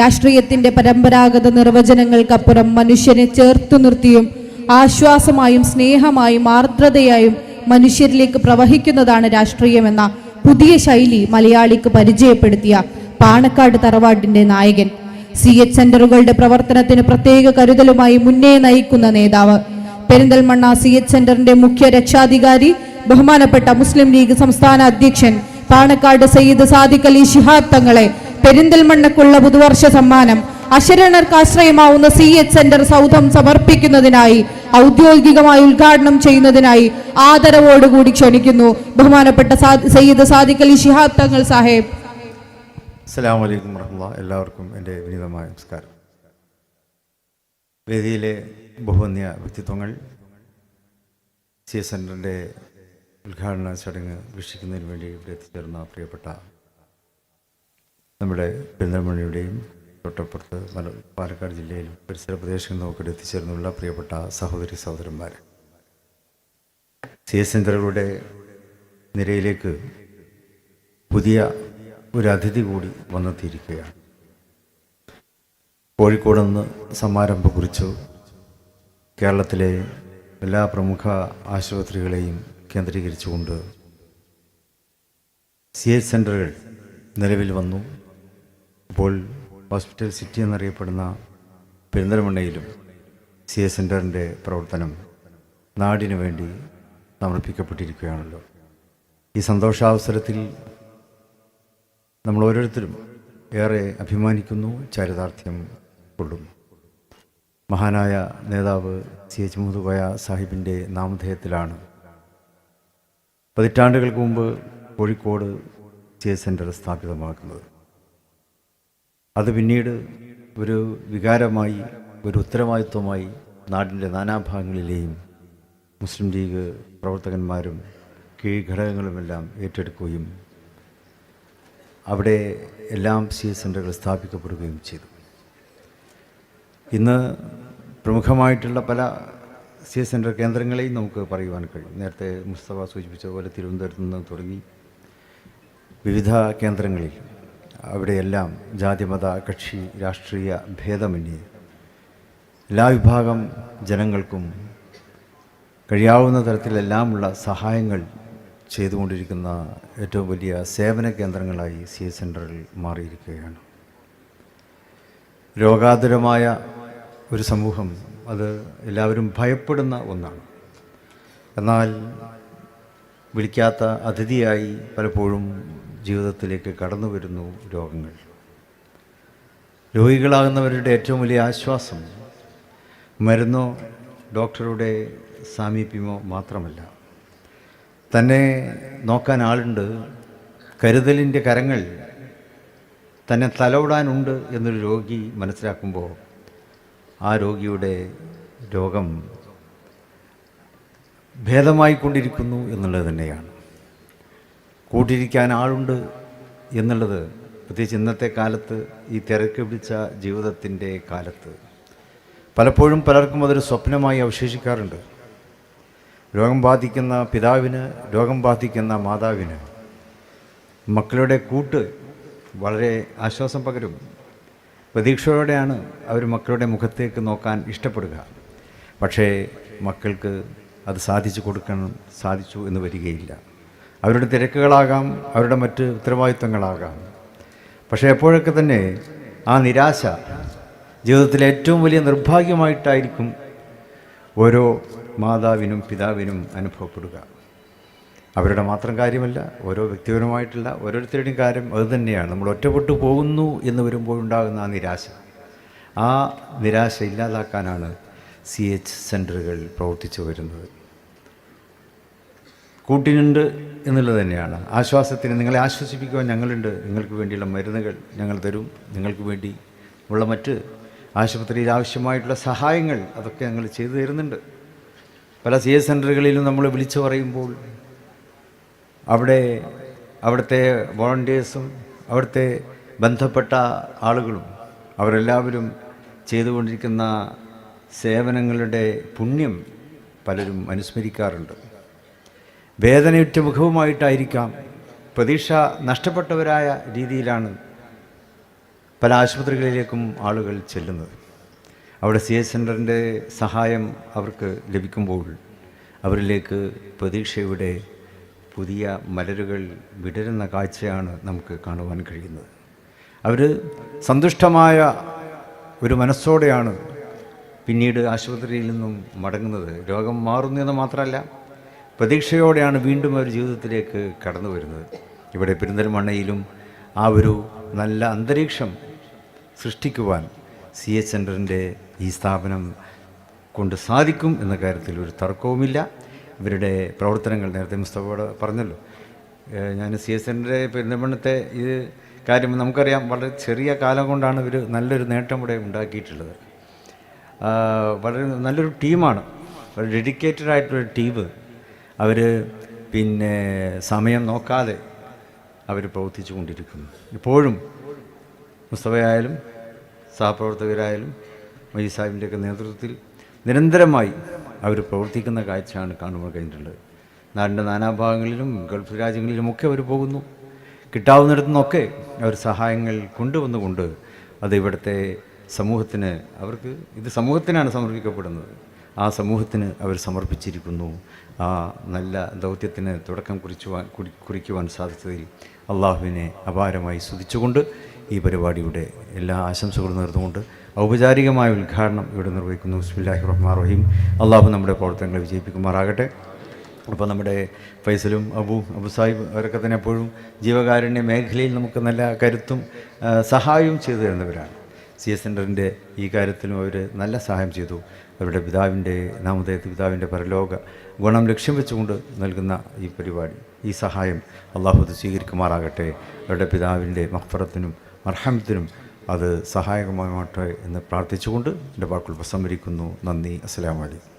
രാഷ്ട്രീയത്തിന്റെ പരമ്പരാഗത നിർവചനങ്ങൾക്കപ്പുറം മനുഷ്യനെ ചേർത്തു നിർത്തിയും ആശ്വാസമായും സ്നേഹമായും ആർദ്രതയായും മനുഷ്യരിലേക്ക് പ്രവഹിക്കുന്നതാണ് രാഷ്ട്രീയമെന്ന പുതിയ ശൈലി മലയാളിക്ക് പരിചയപ്പെടുത്തിയ പാണക്കാട് തറവാടിന്റെ നായകൻ. സി എച്ച് സെന്ററുകളുടെ പ്രവർത്തനത്തിന് പ്രത്യേക കരുതലുമായി മുന്നേ നയിക്കുന്ന നേതാവ്. പെരിന്തൽമണ്ണ സി എച്ച് സെന്ററിന്റെ മുഖ്യ രക്ഷാധികാരി ബഹുമാനപ്പെട്ട മുസ്ലിം ലീഗ് സംസ്ഥാന അധ്യക്ഷൻ പാണക്കാട് സയ്യിദ് സാദിഖ് അലി ശിഹാബ് തങ്ങളെ പെരിന്തൽമണ്ണക്കുള്ള പുതുവർഷ സമ്മാനം അശരണർക്ക് ആശ്രയമാവുന്ന സി എച്ച് സെന്റർ സൗധം സമർപ്പിക്കുന്നതിനായി ഔദ്യോഗികമായി ഉദ്ഘാടനം ചെയ്യുന്നതിനായി ആദരവോടുകൂടി ക്ഷണിക്കുന്നു ബഹുമാനപ്പെട്ട സയ്യിദ് സാദിഖ് അലി ശിഹാബ് തങ്ങൾ സാഹേബ്. വറഹമുല്ല എല്ലാവർക്കും എന്റെ വിനീതമായ നമസ്കാരം. വേദിയിലെ ബഹുവന്യ വ്യക്തിത്വങ്ങൾ സി എസ് സെന്ററിന്റെ ഉദ്ഘാടന ചടങ്ങ് വീക്ഷിക്കുന്നതിന് വേണ്ടി ഇവിടെ എത്തിച്ചേർന്ന പ്രിയപ്പെട്ട നമ്മുടെ പെരിന്തൽമണ്ണയുടെയും തൊട്ടപ്പുറത്ത് മല പാലക്കാട് ജില്ലയിലും പരിസര പ്രദേശങ്ങളിൽ നോക്കിയിട്ട് എത്തിച്ചേർന്നുള്ള പ്രിയപ്പെട്ട സഹോദരി സഹോദരന്മാർ സി എസ് സെന്ററുകളുടെ നിരയിലേക്ക് പുതിയ ഒരു അതിഥി കൂടി വന്നെത്തിയിരിക്കുകയാണ്. കോഴിക്കോട് നിന്ന് സമാരംഭം കുറിച്ചു. കേരളത്തിലെ എല്ലാ പ്രമുഖ ആശുപത്രികളെയും കേന്ദ്രീകരിച്ചുകൊണ്ട് സി എച്ച് സെന്ററുകൾ നിലവിൽ വന്നു. ഇപ്പോൾ ഹോസ്പിറ്റൽ സിറ്റി എന്നറിയപ്പെടുന്ന പെരിന്തൽമണ്ണയിലും സി എസ് സെന്ററിന്റെ പ്രവർത്തനം നാടിനു വേണ്ടി സമർപ്പിക്കപ്പെട്ടിരിക്കുകയാണല്ലോ. ഈ സന്തോഷാവസരത്തിൽ നമ്മൾ ഓരോരുത്തരും ഏറെ അഭിമാനിക്കുന്നു ചരിതാർത്ഥ്യം കൊള്ളുന്നു. മഹാനായ നേതാവ് സി എച്ച് മുഹദുബയ സാഹിബിന്റെ നാമധേയത്തിലാണ്. പതിറ്റാണ്ടുകൾക്ക് മുമ്പ് കോഴിക്കോട് സി എസ് സെന്റർ സ്ഥാപിതമാക്കുന്നത്. അത് പിന്നീട് ഒരു വികാരമായി ഒരു ഉത്തരവാദിത്വമായി നാടിന്റെ നാനാഭാഗങ്ങളിലെയും മുസ്ലിം ലീഗ് പ്രവർത്തകന്മാരും കീഴ്ഘടകങ്ങളുമെല്ലാം ഏറ്റെടുക്കുകയും അവിടെ എല്ലാം സി എസ് സെന്ററുകൾ സ്ഥാപിക്കപ്പെടുകയും ചെയ്തു. ഇന്ന് പ്രമുഖമായിട്ടുള്ള പല സി എസ് സെന്റർ കേന്ദ്രങ്ങളെയും നമുക്ക് പറയുവാൻ കഴിയും. നേരത്തെ മുസ്തഫ സൂചിപ്പിച്ച പോലെ തിരുവനന്തപുരത്ത് നിന്ന് തുടങ്ങി വിവിധ കേന്ദ്രങ്ങളിൽ അവിടെയെല്ലാം ജാതിമത കക്ഷി രാഷ്ട്രീയ ഭേദമന്യേ. എല്ലാ വിഭാഗം ജനങ്ങൾക്കും കഴിയാവുന്ന തരത്തിലെല്ലാമുള്ള സഹായങ്ങൾ ചെയ്തുകൊണ്ടിരിക്കുന്ന ഏറ്റവും വലിയ സേവന കേന്ദ്രങ്ങളായി സി എസ് സെന്ററിൽ മാറിയിരിക്കുകയാണ്. രോഗാതുരമായ ഒരു സമൂഹം അത് എല്ലാവരും ഭയപ്പെടുന്ന ഒന്നാണ്. എന്നാൽ വിളിക്കാത്ത അതിഥിയായി പലപ്പോഴും ജീവിതത്തിലേക്ക് കടന്നു വരുന്നു രോഗങ്ങൾ. രോഗികളാകുന്നവരുടെ ഏറ്റവും വലിയ ആശ്വാസം മരുന്നോ ഡോക്ടറുടെ സാമീപ്യമോ മാത്രമല്ല. തന്നെ നോക്കാൻ ആളുണ്ട് കരുതലിന്റെ കരങ്ങൾ തന്നെ തലോടാനുണ്ട് എന്നൊരു രോഗി മനസ്സിലാക്കുമ്പോൾ ആ രോഗിയുടെ രോഗം ഭേദമായിക്കൊണ്ടിരിക്കുന്നു എന്നുള്ളത് തന്നെയാണ്. കൂട്ടിരിക്കാൻ ആളുണ്ട് എന്നുള്ളത് പ്രത്യേകിച്ച് ഇന്നത്തെ കാലത്ത് ഈ തിരക്ക് പിടിച്ച ജീവിതത്തിന്റെ കാലത്ത്. പലപ്പോഴും പലർക്കും അതൊരു സ്വപ്നമായി അവശേഷിക്കാറുണ്ട്. രോഗം ബാധിക്കുന്ന പിതാവിന് രോഗം ബാധിക്കുന്ന മാതാവിന് മക്കളുടെ കൂട്ട് വളരെ ആശ്വാസം പകരും. പ്രതീക്ഷയോടെയാണ് അവർ മക്കളുടെ മുഖത്തേക്ക് നോക്കാൻ ഇഷ്ടപ്പെടുക. പക്ഷേ മക്കൾക്ക് അത് സാധിച്ചു കൊടുക്കാൻ സാധിച്ചു എന്ന് വരികയില്ല. അവരുടെ തിരക്കുകളാകാം അവരുടെ മറ്റ് ഉത്തരവാദിത്തങ്ങളാകാം. പക്ഷേ എപ്പോഴൊക്കെ തന്നെ ആ നിരാശ ജീവിതത്തിലെ ഏറ്റവും വലിയ നിർഭാഗ്യമായിട്ടായിരിക്കും ഓരോ മാതാവിനും പിതാവിനും അനുഭവപ്പെടുക. അവരുടെ മാത്രം കാര്യമല്ല ഓരോ വ്യക്തിപരമായിട്ടുള്ള ഓരോരുത്തരുടെയും കാര്യം അതുതന്നെയാണ് നമ്മൾ ഒറ്റപ്പെട്ടു പോകുന്നു എന്ന് വരുമ്പോഴുണ്ടാകുന്ന ആ നിരാശ. ആ നിരാശ ഇല്ലാതാക്കാനാണ് സി എച്ച് സെന്ററുകൾ പ്രവർത്തിച്ചു വരുന്നത്. കൂട്ടിനുണ്ട് എന്നുള്ളത് തന്നെയാണ്. ആശ്വാസത്തിന് നിങ്ങളെ ആശ്വസിപ്പിക്കുവാൻ ഞങ്ങളുണ്ട്. നിങ്ങൾക്ക് വേണ്ടിയുള്ള മരുന്നുകൾ ഞങ്ങൾ തരും. നിങ്ങൾക്ക് വേണ്ടി ഉള്ള മറ്റ് ആശുപത്രിയിൽ ആവശ്യമായിട്ടുള്ള സഹായങ്ങൾ അതൊക്കെ ഞങ്ങൾ ചെയ്തു തരുന്നുണ്ട്. പല സി എസ് സെന്ററുകളിലും നമ്മൾ വിളിച്ചു പറയുമ്പോൾ അവിടെ അവിടുത്തെ വോളണ്ടിയേഴ്സും അവിടുത്തെ ബന്ധപ്പെട്ട ആളുകളും അവരെല്ലാവരും ചെയ്തുകൊണ്ടിരിക്കുന്ന സേവനങ്ങളുടെ പുണ്യം പലരും അനുസ്മരിക്കാറുണ്ട്. വേദനയുറ്റ മുഖവുമായിട്ടായിരിക്കാം പ്രതീക്ഷ നഷ്ടപ്പെട്ടവരായ രീതിയിലാണ് പല ആശുപത്രികളിലേക്കും ആളുകൾ ചെല്ലുന്നത്. അവിടെ സി എസ് സെന്ററിന്റെ സഹായം അവർക്ക് ലഭിക്കുമ്പോൾ അവരിലേക്ക് പ്രതീക്ഷയുടെ പുതിയ മലരുകൾ വിടരുന്ന കാഴ്ചയാണ് നമുക്ക് കാണുവാൻ കഴിയുന്നത്. അവർ സന്തുഷ്ടമായ ഒരു മനസ്സോടെയാണ് പിന്നീട് ആശുപത്രിയിൽ നിന്നും മടങ്ങുന്നത്. രോഗം മാറുന്നു എന്ന് മാത്രമല്ല പ്രതീക്ഷയോടെയാണ് വീണ്ടും അവർ ജീവിതത്തിലേക്ക് കടന്നു വരുന്നത്. ഇവിടെ പെരിന്തൽമണ്ണയിലും ആ ഒരു നല്ല അന്തരീക്ഷം സൃഷ്ടിക്കുവാൻ സി എച്ച് സെന്ററിന്റെ ഈ സ്ഥാപനം കൊണ്ട് സാധിക്കും എന്ന കാര്യത്തിൽ ഒരു തർക്കവുമില്ല. ഇവരുടെ പ്രവർത്തനങ്ങൾ നേരത്തെ മുസ്തഫയോട് പറഞ്ഞല്ലോ. ഞാൻ സി എസ് സെന്ററിന്റെ പെരിന്തൽമണ്ണത്തെ ഇത് കാര്യം നമുക്കറിയാം. വളരെ ചെറിയ കാലം കൊണ്ടാണ് ഇവർ നല്ലൊരു നേട്ടം ഇവിടെ ഉണ്ടാക്കിയിട്ടുള്ളത്. വളരെ നല്ലൊരു ടീമാണ്. വളരെ ഡെഡിക്കേറ്റഡ് ആയിട്ടുള്ള ടീം അവർ പിന്നെ സമയം നോക്കാതെ അവർ പ്രവർത്തിച്ചു കൊണ്ടിരിക്കുന്നു. ഇപ്പോഴും മുസ്തഫയായാലും സഹപ്രവർത്തകരായാലും മജീദ് സാഹിബിന്റെയൊക്കെ നേതൃത്വത്തിൽ നിരന്തരമായി അവർ പ്രവർത്തിക്കുന്ന കാഴ്ചയാണ് കാണുമ്പോൾ കഴിഞ്ഞിട്ടുള്ളത്. നാടിന്റെ നാനാഭാഗങ്ങളിലും ഗൾഫ് രാജ്യങ്ങളിലുമൊക്കെ അവർ പോകുന്നു. കിട്ടാവുന്നിടത്തു നിന്നൊക്കെ അവർ സഹായങ്ങൾ കൊണ്ടുവന്നുകൊണ്ട് അത് ഇവിടുത്തെ സമൂഹത്തിന് അവർക്ക് ഇത് സമൂഹത്തിനാണ് സമർപ്പിക്കപ്പെടുന്നത്. ആ സമൂഹത്തിന് അവർ സമർപ്പിച്ചിരിക്കുന്നു. ആ നല്ല ദൗത്യത്തിന് തുടക്കം കുറിച്ചുവാൻ കുറി കുറിക്കുവാൻ സാധിച്ചതിൽ അള്ളാഹുവിനെ അപാരമായി സ്തുതിച്ചുകൊണ്ട് ഈ പരിപാടിയുടെ എല്ലാ ആശംസകളും നേർന്നുകൊണ്ട് ഔപചാരികമായ ഉദ്ഘാടനം ഇവിടെ നിർവഹിക്കുന്നു. ബിസ്മില്ലാഹി റഹ്മാൻ റഹീം. അള്ളാഹു നമ്മുടെ പ്രവർത്തനങ്ങളെ വിജയിപ്പിക്കുമാറാകട്ടെ. അപ്പോൾ നമ്മുടെ ഫൈസലും അബു അബു സാഹിബ് അവരൊക്കെ തന്നെ എപ്പോഴും ജീവകാരുണ്യ മേഖലയിൽ നമുക്ക് നല്ല കരുത്തും സഹായവും ചെയ്തു തരുന്നവരാണ്. സി എസ് സെന്ററിന്റെ ഈ കാര്യത്തിലും അവർ നല്ല സഹായം ചെയ്തു. അവരുടെ പിതാവിന്റെ നാമധേയത്ത് പിതാവിന്റെ പരലോക ഗുണം ലക്ഷ്യം വെച്ചുകൊണ്ട് നൽകുന്ന ഈ പരിപാടി ഈ സഹായം അള്ളാഹു അത് സ്വീകരിക്കുമാറാകട്ടെ. അവരുടെ പിതാവിന്റെ മഹ്ഫറത്തിനും അർഹമത്തിനും അത് സഹായകമാകട്ടെ എന്ന് പ്രാർത്ഥിച്ചുകൊണ്ട് എന്റെ വാക്കുകൾ ഉപസംഹരിക്കുന്നു നന്ദി. അസ്സലാമു അലൈക്കും.